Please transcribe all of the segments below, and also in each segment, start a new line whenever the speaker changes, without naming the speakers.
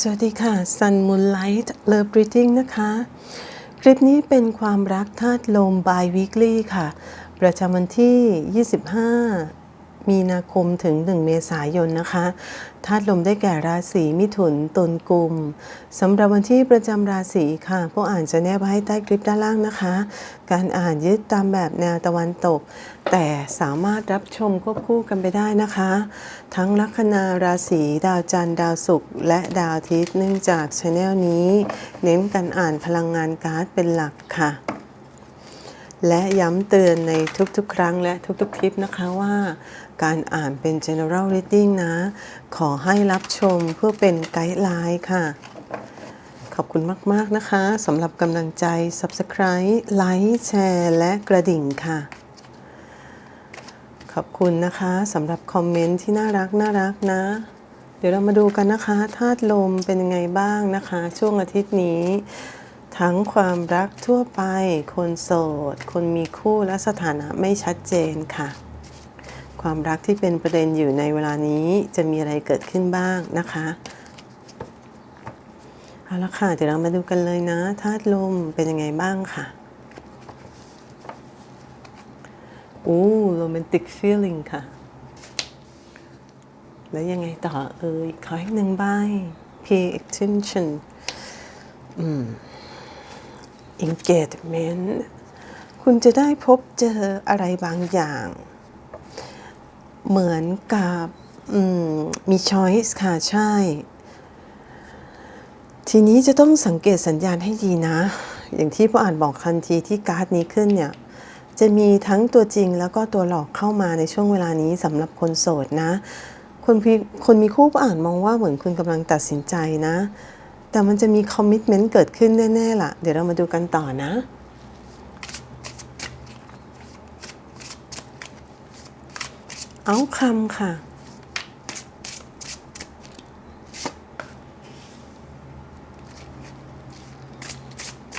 สวัสดีค่ะ Sun Moonlight Love Reading นะคะ คลิปนี้เป็นความรักธาตุลม by weekly ค่ะ ประจำวันที่ 25 มีนาคมถึง 1 เมษายนนะคะธาตุลมได้แก่ราศีมิถุนตุลกุมสำหรับวันที่ประจำราศีค่ะ พวกอ่านจะแนบไว้ให้ใต้คลิปด้านล่างนะคะ การอ่านยึดตามแบบแนวตะวันตก แต่สามารถรับชมควบคู่กันไปได้นะคะ ทั้งลัคนาราศีดาวจันทร์ดาวศุกร์และดาวอาทิตย์เนื่องจากช anel นี้ เน้นการอ่านพลังงานการ์ดเป็นหลักค่ะ และย้ำเตือนในทุกๆ ครั้งและทุกๆ คลิปนะคะว่าการอ่านเป็น general reading นะ ขอให้รับชมเพื่อเป็นไกด์ไลน์ค่ะ ขอบคุณมากๆนะคะสำหรับกำลังใจ subscribe ไลค์แชร์และกระดิ่งค่ะ ขอบคุณนะคะสำหรับคอมเมนต์ที่น่ารักน่ารักนะ เดี๋ยวเรามาดูกันนะคะธาตุลมเป็นยังไงบ้างนะคะ ช่วงอาทิตย์นี้ ทั้งความรักทั่วไป คนโสด คนมีคู่และสถานะไม่ชัดเจนค่ะ ความรักที่เป็นประเด็นอยู่ในเวลานี้จะมีอะไรเกิดขึ้นบ้างนะคะเอาละค่ะ เดี๋ยวเรามาดูกันเลยนะธาตุลมเป็นยังไงบ้างค่ะโอ้โรแมนติกฟีลลิ่งค่ะ แล้วยังไงต่อเอ่ยขออีกหนึ่งใบ pay attention อืม engagement คุณจะได้พบเจออะไรบางอย่าง เหมือนกับมมี choice ค่ะ ใช่ ทีนี้จะต้องสังเกตสัญญาณให้ดีนะ อย่างที่ผู้อ่านบอกทันทีที่การ์ดนี้ขึ้นเนี่ย จะมีทั้งตัวจริงแล้วก็ตัวหลอกเข้ามาในช่วงเวลานี้สำหรับคนโสดนะ คนมีคนมีคู่ผู้อ่านมองว่าเหมือนคุณกำลังตัดสินใจนะ แต่มันจะมีคอมมิ t เมนต์เกิดขึ้นแน่ๆล่ะ เดี๋ยวเรามาดูกันต่อนะ เอาคำค่ะ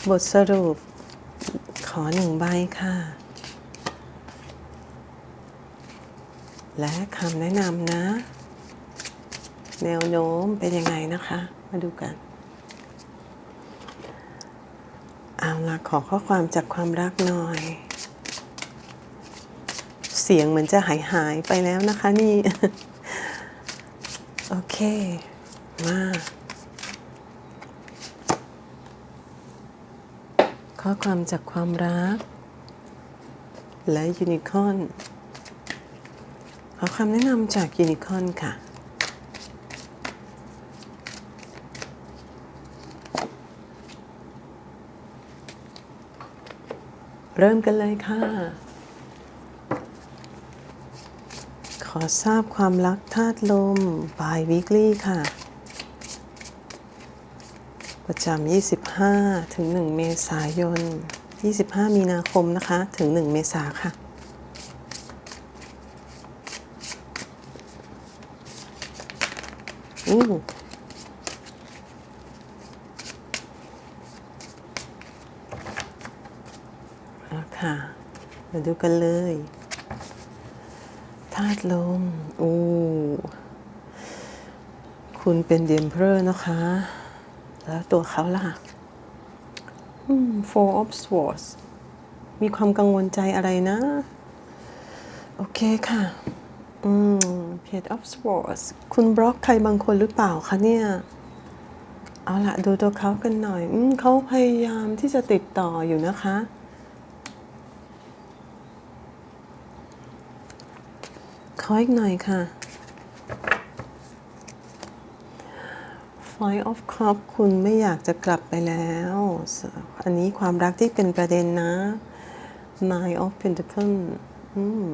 บทสรุป ขอหนึ่งใบค่ะ และคำแนะนำนะ แนวโน้มเป็นยังไงนะคะ มาดูกัน เอาละขอข้อความจากความรักหน่อย เสียงเหมือนจะหายหายไปแล้วนะคะนี่ โอเค มาข้อความจากความรัก และยูนิคอนขอคำแนะนำจากยูนิคอนค่ะ เริ่มกันเลยค่ะ ขอทราบความรักธาตุลม บายวิกลี่ค่ะ ประจำ25 ถึง 1 เมษายน 25 มีนาคมนะคะ ถึง 1 เมษาค่ะ อู้เอาค่ะ มา ดูกันเลยธาตุลมอู้คุณเป็นเดมเพอร์นะคะ แล้วตัวเขาล่ะอืม Four of Swords มีความกังวลใจอะไรนะ โอเคค่ะ อืม Page of Swords คุณบล็อกใครบางคนหรือเปล่าคะเนี่ย เอาละดูตัวเขากันหน่อย อืมเขาพยายามที่จะติดต่ออยู่นะคะ ขออีกหน่อยค่ะ Five of Cup คุณไม่อยากจะกลับไปแล้ว อันนี้ความรักที่เป็นประเด็นนะ Nine of Pentacles อืม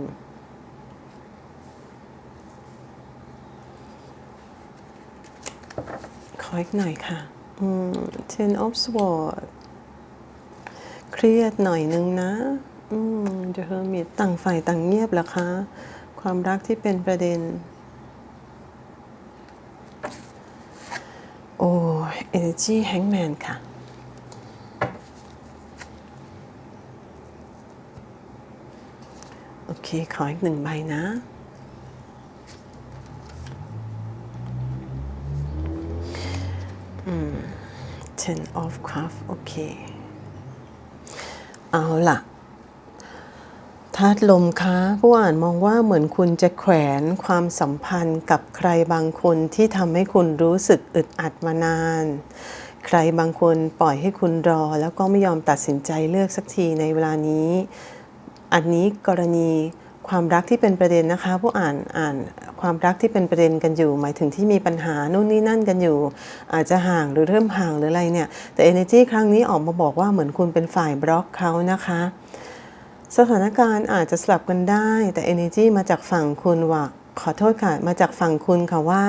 ขออีกหน่อยค่ะ Ten of Swords เครียดหน่อยนึงนะอืม The Hermit ต่างฝ่ายต่างเงียบเหรอคะ ความรักที่เป็นประเด็น โอ้ Energy Hangman ค่ะ โอเค ขออีกหนึ่งใบนะอืม ten of cup โอเค เอาล่ะ ธาตุลมคะผู้อ่านมองว่าเหมือนคุณจะแขวนความสัมพันธ์กับใครบางคนที่ทำให้คุณรู้สึกอึดอัดมานาน ใครบางคนปล่อยให้คุณรอ แล้วก็ไม่ยอมตัดสินใจเลือกสักทีในเวลานี้ อันนี้กรณีความรักที่เป็นประเด็นนะคะผู้อ่านอ่านความรักที่เป็นประเด็นกันอยู่ หมายถึงที่มีปัญหานู่นนี่นั่นกันอยู่ อาจจะห่างหรือเริ่มห่างหรืออะไรเนี่ยแต่ energy ครั้งนี้ออกมาบอกว่าเหมือนคุณเป็นฝ่ายบล็อกเขานะคะ สถานการณ์อาจจะสลับกันได้ แต่ energy มาจากฝั่งคุณว่าขอโทษค่ะ มาจากฝั่งคุณค่ะว่า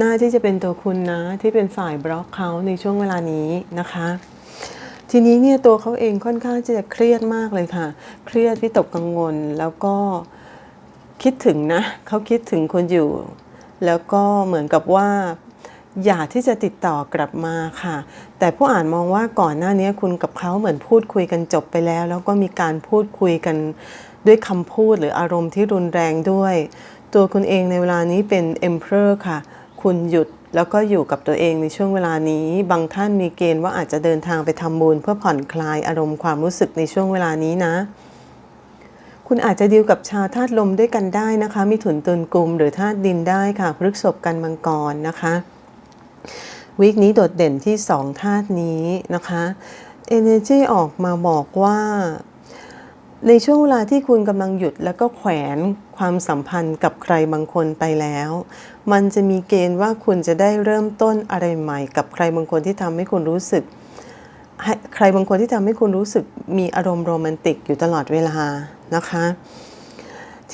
น่าที่จะเป็นตัวคุณนะ ที่เป็นฝ่ายบล็อกเขาในช่วงเวลานี้นะคะ ทีนี้เนี่ยตัวเขาเองค่อนข้างจะเครียดมากเลยค่ะ เครียดวิตกกังวลแล้วก็คิดถึงนะเขาคิดถึงคุณอยู่ แล้วก็เหมือนกับว่า อยากที่จะติดต่อกลับมาค่ะ แต่ผู้อ่านมองว่าก่อนหน้านี้คุณกับเขาเหมือนพูดคุยกันจบไปแล้ว แล้วก็มีการพูดคุยกันด้วยคำพูดหรืออารมณ์ที่รุนแรงด้วย ตัวคุณเองในเวลานี้เป็น emperor ค่ะ คุณหยุดแล้วก็อยู่กับตัวเองในช่วงเวลานี้ บางท่านมีเกณฑ์ว่าอาจจะเดินทางไปทำบุญเพื่อผ่อนคลายอารมณ์ความรู้สึกในช่วงเวลานี้นะ คุณอาจจะดีลกับชาวธาตุลมด้วยกันได้นะคะ มีถุนตุนกลุ่มหรือธาตุดินได้ค่ะพฤกษบกันมังกรนะคะ วีคนี้โดดเด่นที่สองธาตุนี้นะคะ Energy ออกมาบอกว่า ในช่วงเวลาที่คุณกำลังหยุดแล้วก็แขวนความสัมพันธ์กับใครบางคนไปแล้ว มันจะมีเกณฑ์ว่าคุณจะได้เริ่มต้นอะไรใหม่ กับใครบางคนที่ทำให้คุณรู้สึก ใครบางคนที่ทำให้คุณรู้สึกมีอารมณ์โรแมนติกอยู่ตลอดเวลานะคะ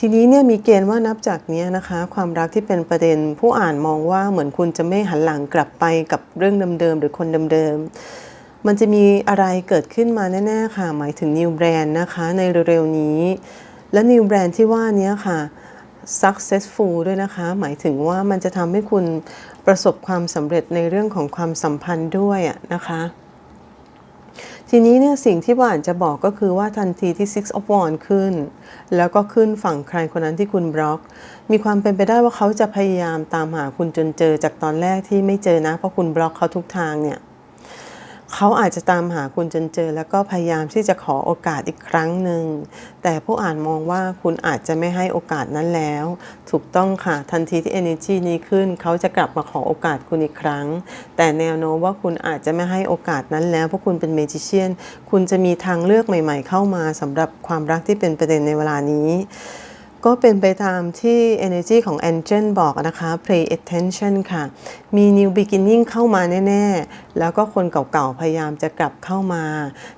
ทีนี้เนี่ยมีเกณฑ์ว่านับจากนี้นะคะ ความรักที่เป็นประเด็น ผู้อ่านมองว่าเหมือนคุณจะไม่หันหลังกลับไปกับเรื่องเดิมๆหรือคนเดิมๆมันจะมีอะไรเกิดขึ้นมาแน่ๆค่ะ หมายถึง new brand นะคะในเร็วๆนี้ และ new brand ที่ว่านี้ค่ะ successful ด้วยนะคะ หมายถึงว่ามันจะทำให้คุณประสบความสำเร็จในเรื่องของความสัมพันธ์ด้วยนะคะ ทีนี้เนี่ยสิ่งที่ว่านจะบอกก็คือว่าทันทีที่ Six of Wands ขึ้น แล้วก็ขึ้นฝั่งใครคนนั้นที่คุณบล็อก มีความเป็นไปได้ว่าเขาจะพยายามตามหาคุณจนเจอจากตอนแรกที่ไม่เจอนะ เพราะคุณบล็อกเขาทุกทางเนี่ย เขาอาจจะตามหาคุณจนเจอ แล้วก็พยายามที่จะขอโอกาสอีกครั้งหนึ่ง แต่ผู้อ่านมองว่าคุณอาจจะไม่ให้โอกาสนั้นแล้ว ถูกต้องค่ะทันทีที่ energy นี้ขึ้น เขาจะกลับมาขอโอกาสคุณอีกครั้ง แต่แนวโน้มว่าคุณอาจจะไม่ให้โอกาสนั้นแล้วเพราะคุณเป็น magician คุณจะมีทางเลือกใหม่ ๆ เข้ามาสำหรับความรักที่เป็นประเด็นในเวลานี้ ก็เป็นไปตามที่ energy ของ angel บอกนะคะ pay attention ค่ะ มี new beginning เข้ามาแน่ ๆ แล้วก็คนเก่าๆ พยายามจะกลับเข้ามา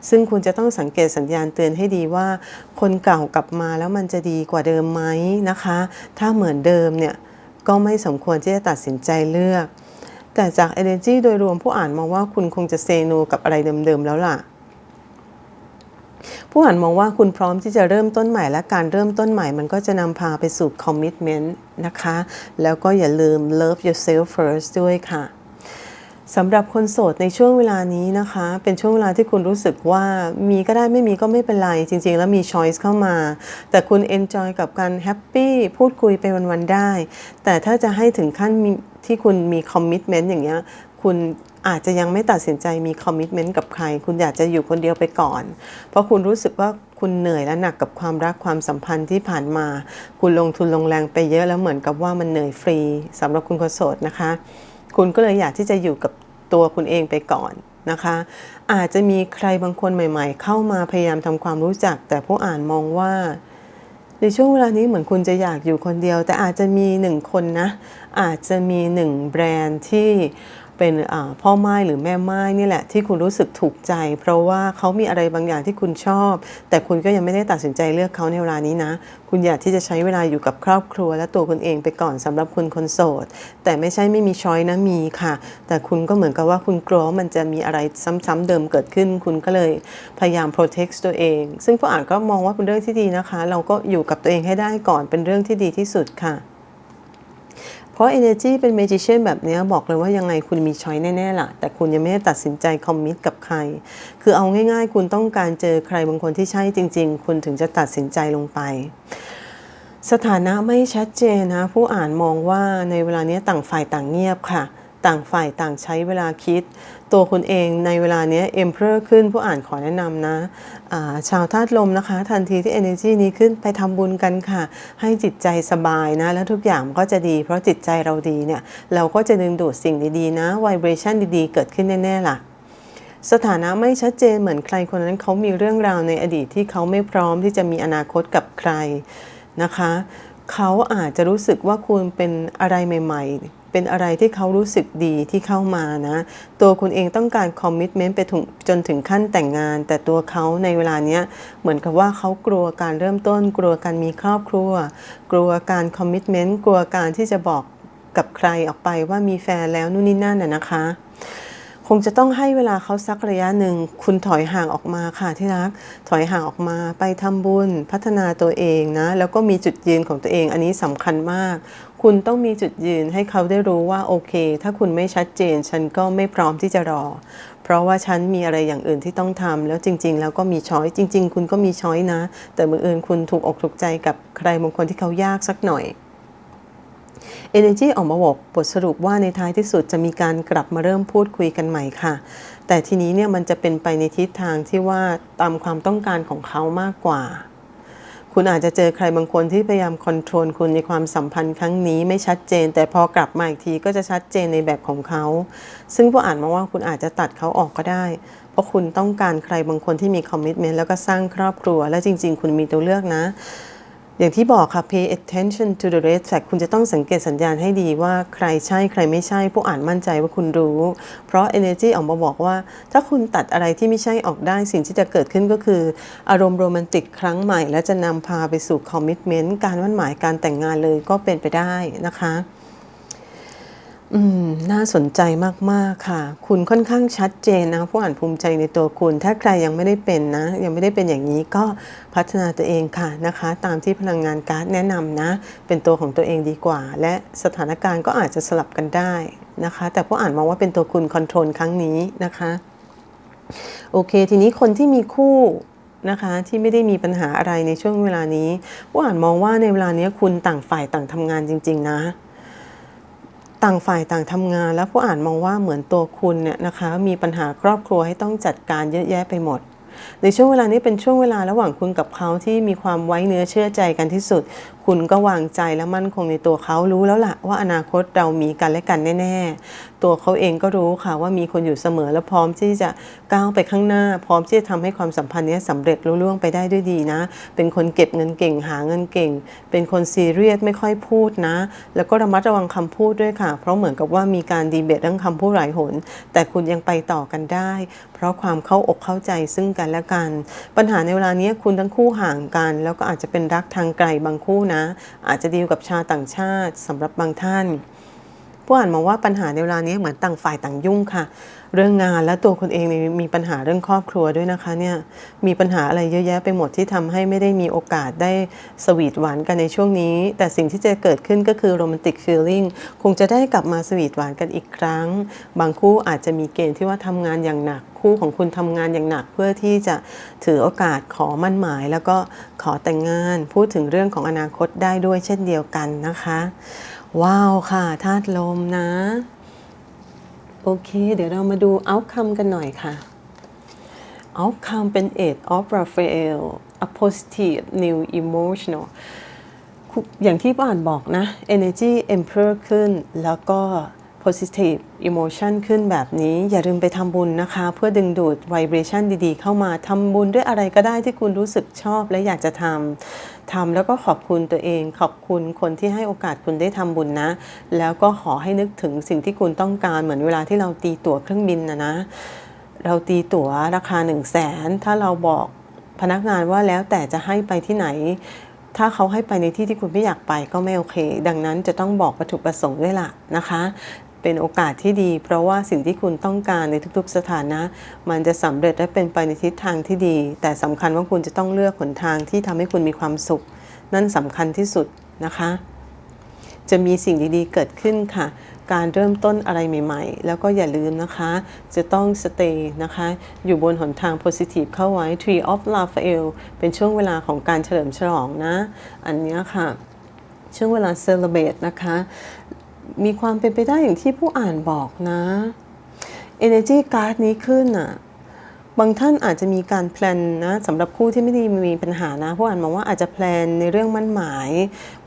ซึ่งคุณจะต้องสังเกตสัญญาณเตือนให้ดีว่า คนเก่ากลับมาแล้วมันจะดีกว่าเดิมไหมนะคะ ถ้าเหมือนเดิมเนี่ย ก็ไม่สมควรที่จะตัดสินใจเลือก แต่จาก energy โดยรวมผู้อ่านมองว่าคุณคงจะเซโนกับอะไรเดิมๆ แล้วล่ะ ผู้อ่านมองว่าคุณพร้อมที่จะเริ่มต้นใหม่และการเริ่มต้นใหม่มันก็จะนำพาไปสู่ commitment นะคะ แล้วก็อย่าลืม love yourself first ด้วยค่ะสำหรับคนโสดในช่วงเวลานี้นะคะ เป็นช่วงเวลาที่คุณรู้สึกว่ามีก็ได้ไม่มีก็ไม่เป็นไร จริง ๆ แล้วมี choice เข้ามา แต่คุณ enjoy กับการ happy พูดคุยไปวัน ๆ ได้ แต่ถ้าจะให้ถึงขั้นที่คุณมี commitment อย่างเงี้ย คุณอาจจะยังไม่ตัดสินใจมีคอมมิชเมนต์กับใคร คุณอยากจะอยู่คนเดียวไปก่อน เพราะคุณรู้สึกว่าคุณเหนื่อยและหนักกับความรักความสัมพันธ์ที่ผ่านมา คุณลงทุนลงแรงไปเยอะแล้วเหมือนกับว่ามันเหนื่อยฟรีสำหรับคุณคนโสดนะคะ คุณก็เลยอยากที่จะอยู่กับตัวคุณเองไปก่อนนะคะ อาจจะมีใครบางคนใหม่ ๆ เข้ามาพยายามทำความรู้จัก แต่ผู้อ่านมองว่าในช่วงเวลานี้เหมือนคุณจะอยากอยู่คนเดียว แต่อาจจะมีหนึ่งคนนะอาจจะมีหนึ่งแบรนด์ที่ เป็นพ่อไม้หรือแม่ไม้นี่แหละที่คุณรู้สึกถูกใจ เพราะว่าเขามีอะไรบางอย่างที่คุณชอบ แต่คุณก็ยังไม่ได้ตัดสินใจเลือกเขาในเวลานี้นะ คุณอยากที่จะใช้เวลาอยู่กับครอบครัว และตัวคุณเองไปก่อนสำหรับคุณคนโสด แต่ไม่ใช่ไม่มีช้อยนะมีค่ะ แต่คุณก็เหมือนกับว่าคุณกลัวมันจะมีอะไรซ้ำๆเดิมเกิดขึ้น คุณก็เลยพยายาม protect ตัวเอง ซึ่งผู้อ่านก็มองว่าเป็นเรื่องที่ดีนะคะ เราก็อยู่กับตัวเองให้ได้ก่อนเป็นเรื่องที่ดีที่สุดค่ะ เพราะ Energy เป็นเมจิเชนแบบนี้บอกเลยว่ายังไงคุณมีช้อยแน่ๆล่ะ แต่คุณยังไม่ได้ตัดสินใจคอมมิตกับใคร คือเอาง่ายๆ คุณต้องการเจอใครบางคนที่ใช่จริง ๆ คุณถึงจะตัดสินใจลงไปสถานะไม่ชัดเจนนะ ผู้อ่านมองว่าในเวลานี้ต่างฝ่ายต่างเงียบค่ะ ต่างฝ่ายต่างใช้เวลาคิด ตัวคุณเองในเวลานี้เอ็มเพอร์ขึ้นผู้อ่านขอแนะนำนะะชาวธาตุลมนะคะ ทันทีที่ energy นี้ขึ้นไปทำบุญกันค่ะ ให้จิตใจสบายนะ แล้วทุกอย่างก็จะดี เพราะจิตใจเราดีเนี่ย เราก็จะดึงดูดสิ่งดีๆ นะ vibration ดีๆ เกิดขึ้นแน่ๆล่ะสถานะไม่ชัดเจนเหมือนใครคนนั้นเขามีเรื่องราวในอดีตที่เขาไม่พร้อมที่จะมีอนาคตกับใครนะคะ เขาอาจจะรู้สึกว่าคุณเป็นอะไรใหม่ ๆ เป็นอะไรที่เขารู้สึกดีที่เข้ามานะ ตัวคุณเองต้องการคอมมิชเมนต์ไปถึงจนถึงขั้นแต่งงาน แต่ตัวเขาในเวลาเนี้ยเหมือนกับว่าเขากลัวการเริ่มต้น กลัวการมีครอบครัว กลัวการคอมมิชเมนต์กลัวการที่จะบอกกับใครออกไปว่ามีแฟนแล้วนู่นนี่นั่นน่ะนะคะ คงจะต้องให้เวลาเขาสักระยะหนึ่ง คุณถอยห่างออกมาค่ะที่รัก ถอยห่างออกมาไปทำบุญ พัฒนาตัวเองนะ แล้วก็มีจุดยืนของตัวเอง อันนี้สำคัญมาก คุณต้องมีจุดยืนให้เขาได้รู้ว่าโอเค ถ้าคุณไม่ชัดเจน ฉันก็ไม่พร้อมที่จะรอ เพราะว่าฉันมีอะไรอย่างอื่นที่ต้องทำแล้วจริง ๆ แล้วก็มีช้อยจริง ๆ คุณก็มีช้อยนะ แต่มืออื่นคุณถูกอกถูกใจกับใครบางคนที่เขายากสักหน่อย Energy ออกมาบอกบทสรุปว่าในท้ายที่สุดจะมีการกลับมาเริ่มพูดคุยกันใหม่ค่ะ แต่ทีนี้เนี่ยมันจะเป็นไปในทิศทางที่ว่าตามความต้องการของเขามากกว่า คุณอาจจะเจอใครบางคนที่พยายามคอนโทรลคุณในความสัมพันธ์ครั้งนี้ไม่ชัดเจน แต่พอกลับมาอีกทีก็จะชัดเจนในแบบของเขา ซึ่งผู้อ่านมองว่าคุณอาจจะตัดเขาออกก็ได้ เพราะคุณต้องการใครบางคนที่มีคอมมิชเมนต์แล้วก็สร้างครอบครัว และจริง ๆ คุณมีตัวเลือกนะ อย่างที่บอกค่ะ pay attention to the red flag คุณจะต้องสังเกตสัญญาณให้ดีว่าใครใช่ใครไม่ใช่ ผู้อ่านมั่นใจว่าคุณรู้ เพราะ energy ออกมาบอกว่า ถ้าคุณตัดอะไรที่ไม่ใช่ออกได้สิ่งที่จะเกิดขึ้นก็คือ อารมณ์โรแมนติกครั้งใหม่ และจะนำพาไปสู่ commitment การมั่นหมายการแต่งงานเลยก็เป็นไปได้นะคะ อืม น่าสนใจมาก ๆ ค่ะ คุณค่อนข้างชัดเจนนะผู้อ่านภูมิใจในตัวคุณ ถ้าใครยังไม่ได้เป็นนะ ยังไม่ได้เป็นอย่างนี้ก็พัฒนาตัวเองค่ะนะคะ ตามที่พลังงานการ์ดแนะนำนะ เป็นตัวของตัวเองดีกว่า และสถานการณ์ก็อาจจะสลับกันได้นะคะ แต่ผู้อ่านมองว่าเป็นตัวคุณคอนโทรลครั้งนี้นะคะ โอเค ทีนี้คนที่มีคู่นะคะที่ไม่ได้มีปัญหาอะไรในช่วงเวลานี้ผู้อ่านมองว่าในเวลานี้คุณต่างฝ่ายต่างทำงานจริง ๆ นะ ต่างฝ่ายต่างทำงาน แล้วผู้อ่านมองว่าเหมือนตัวคุณเนี่ยนะคะมีปัญหาครอบครัวให้ต้องจัดการเยอะแยะไปหมดในช่วงเวลานี้เป็นช่วงเวลาระหว่างคุณกับเขาที่มีความไว้เนื้อเชื่อใจกันที่สุด คุณก็วางใจและมั่นคงในตัวเขารู้แล้วล่ะว่าอนาคตเรามีกันและกันแน่ ๆตัวเขาเองก็รู้ค่ะว่ามีคนอยู่เสมอและพร้อมที่จะก้าวไปข้างหน้า พร้อมที่จะทำให้ความสัมพันธ์นี้สำเร็จรุ่ล่วงไปได้ด้วยดีนะ เป็นคนเก็บเงินเก่งหาเงินเก่ง เป็นคนซีเรียสไม่ค่อยพูดนะ แล้วก็ระมัดระวังคำพูดด้วยค่ะ เพราะเหมือนกับว่ามีการดีเบตเรื่องคำพูดหลายหน แต่คุณยังไปต่อกันได้ เพราะความเข้าอกเข้าใจซึ่งกันและกัน ปัญหาในเวลานี้คุณทั้งคู่ห่างกัน แล้วก็อาจจะเป็นรักทางไกลบางคู่นะ อาจจะดีลกับชาวต่างชาติสำหรับบางท่าน ผู้อ่านมองว่าปัญหาในเวลานี้เหมือนต่างฝ่ายต่างยุ่งค่ะ เรื่องงานและตัวคุณเองมีมีปัญหาเรื่องครอบครัวด้วยนะคะเนี่ยมีปัญหาอะไรเยอะแยะไปหมดที่ทำให้ไม่ได้มีโอกาสได้สวีทหวานกันในช่วงนี้ แต่สิ่งที่จะเกิดขึ้นก็คือโรแมนติกฟีลลิ่งคงจะได้กลับมาสวีทหวานกันอีกครั้ง บางคู่อาจจะมีเกณฑ์ที่ว่าทำงานอย่างหนักคู่ของคุณทำงานอย่างหนักเพื่อที่จะถือโอกาสขอมั่นหมาย แล้วก็ขอแต่งงาน พูดถึงเรื่องของอนาคตได้ด้วยเช่นเดียวกันนะคะ ว้าวค่ะธาตุลมนะ โอเค เดี๋ยวเรามาดู outcome กันหน่อยค่ะ outcome เป็น eight of Raphael a positive new emotional อย่างที่บ้านบอกนะ energy emperor ขึ้นแล้วก็ positive emotion ขึ้นแบบนี้ อย่าลืมไปทำบุญนะคะ เพื่อดึงดูด vibration ดีๆ เข้ามาทำบุญด้วยอะไรก็ได้ที่คุณรู้สึกชอบและอยากจะทำทำแล้วก็ขอบคุณตัวเอง ขอบคุณคนที่ให้โอกาสคุณได้ทำบุญนะ แล้วก็ขอให้นึกถึงสิ่งที่คุณต้องการเหมือนเวลาที่เราตีตั๋วเครื่องบินนะนะ เราตีตั๋วราคา 1 0 0 0 0แสนถ้าเราบอกพนักงานว่าแล้วแต่จะให้ไปที่ไหนถ้าเขาให้ไปในที่ที่คุณไม่อยากไปก็ไม่โอเค ดังนั้นจะต้องบอกวัตถุประสงค์ด้วยล่ะนะคะ เป็นโอกาสที่ดี เพราะว่าสิ่งที่คุณต้องการในทุกๆ สถานะ มันจะสำเร็จและเป็นไปในทิศทางที่ดี แต่สำคัญว่าคุณจะต้องเลือกหนทางที่ทำให้คุณมีความสุข นั่นสำคัญที่สุดนะคะ จะมีสิ่งดีๆเกิดขึ้นค่ะ การเริ่มต้นอะไรใหม่ ๆ แล้วก็อย่าลืมนะคะ จะต้อง stay นะคะ อยู่บนหนทาง positive เข้าไว้ Tree of Raphael เป็นช่วงเวลาของการเฉลิมฉลองนะ อันนี้ค่ะช่วงเวลา celebrate นะคะ มีความเป็นไปได้อย่างที่ผู้อ่านบอกนะ Energy Card นี้ขึ้นอะบางท่านอาจจะมีการแพลนนะสำหรับคู่ที่ไม่ได้มีปัญหานะผู้อ่านมองว่าอาจจะแพลนในเรื่องมั่นหมาย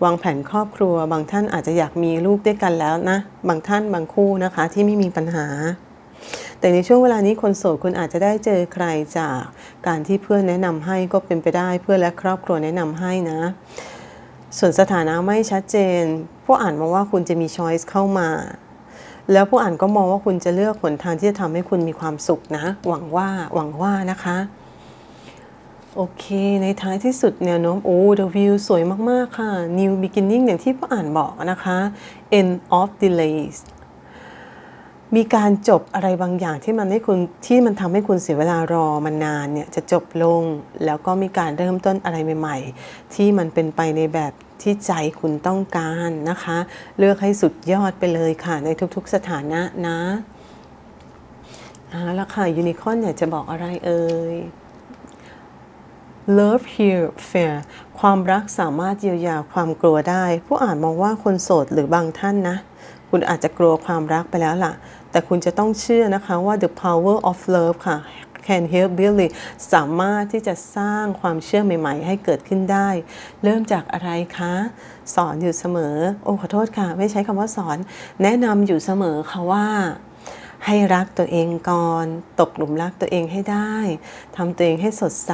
วางแผนครอบครัว บางท่านอาจจะอยากมีลูกด้วยกันแล้วนะ บางท่านบางคู่นะคะที่ไม่มีปัญหา แต่ในช่วงเวลานี้คนโสดคุณอาจจะได้เจอใครจากการที่เพื่อนแนะนำให้ก็เป็นไปได้เพื่อนและครอบครัวแนะนำให้นะ ส่วนสถานะไม่ชัดเจน ผู้อ่านมองว่าคุณจะมีช้อยส์เข้ามา แล้วผู้อ่านก็มองว่าคุณจะเลือกหนทางที่จะทำให้คุณมีความสุขนะ หวังว่าหวังว่านะคะ โอเค ในท้ายที่สุดแนวโน้มโอ้ the view สวยมาก ๆ ค่ะ new beginning อย่างที่ผู้อ่านบอกนะคะ end of delays มีการจบอะไรบางอย่างที่มันให้คุณที่มันทำให้คุณเสียเวลารอมานานเนี่ยจะจบลง แล้วก็มีการเริ่มต้นอะไรใหม่ ๆ ที่มันเป็นไปในแบบ ที่ใจคุณต้องการนะคะ เลือกให้สุดยอดไปเลยค่ะ ในทุกๆสถานะนะเอาละค่ะยูนิคอนอยากจะบอกอะไรเอ่ย Love here fair ความรักสามารถเยียวยาความกลัวได้ ผู้อ่านมองว่าคนโสดหรือบางท่านนะ คุณอาจจะกลัวความรักไปแล้วล่ะ แต่คุณจะต้องเชื่อนะคะว่า the power of love ค่ะ can help Billy สามารถที่จะสร้างความเชื่อใหม่ ๆ ให้เกิดขึ้นได้ เริ่มจากอะไรคะ สอนอยู่เสมอ โอ้ขอโทษค่ะ ไม่ใช้คำว่าสอน แนะนำอยู่เสมอค่ะว่า ให้รักตัวเองก่อน ตกหลุมรักตัวเองให้ได้ทำตัวเองให้สดใส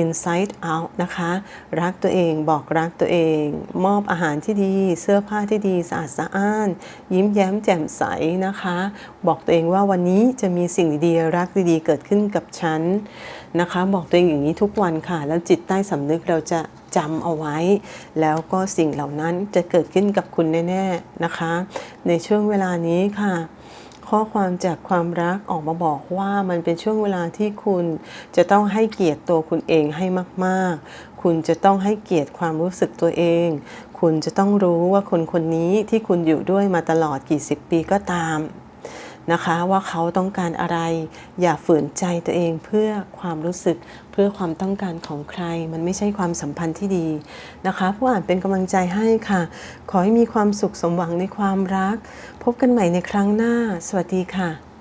inside out นะคะ รักตัวเองบอกรักตัวเอง มอบอาหารที่ดี เสื้อผ้าที่ดีสะอาดสะอ้าน ยิ้มแย้มแจ่มใสนะคะ บอกตัวเองว่าวันนี้จะมีสิ่งดีๆรักดีๆ เกิดขึ้นกับฉันนะคะ บอกตัวเองอย่างนี้ทุกวันค่ะ แล้วจิตใต้สำนึกเราจะจำเอาไว้ แล้วก็สิ่งเหล่านั้นจะเกิดขึ้นกับคุณแน่ ๆ นะคะ ในช่วงเวลานี้ค่ะ ข้อความจากความรักออกมาบอกว่ามันเป็นช่วงเวลาที่คุณจะต้องให้เกียรติตัวคุณเองให้มากๆ คุณจะต้องให้เกียรติความรู้สึกตัวเอง คุณจะต้องรู้ว่าคนคนนี้ที่คุณอยู่ด้วยมาตลอดกี่สิบปีก็ตาม นะคะว่าเขาต้องการอะไร อย่าฝืนใจตัวเองเพื่อความรู้สึกเพื่อความต้องการของใคร มันไม่ใช่ความสัมพันธ์ที่ดีนะคะ ผู้อ่านเป็นกำลังใจให้ค่ะ ขอให้มีความสุขสมหวังในความรัก พบกันใหม่ในครั้งหน้า สวัสดีค่ะ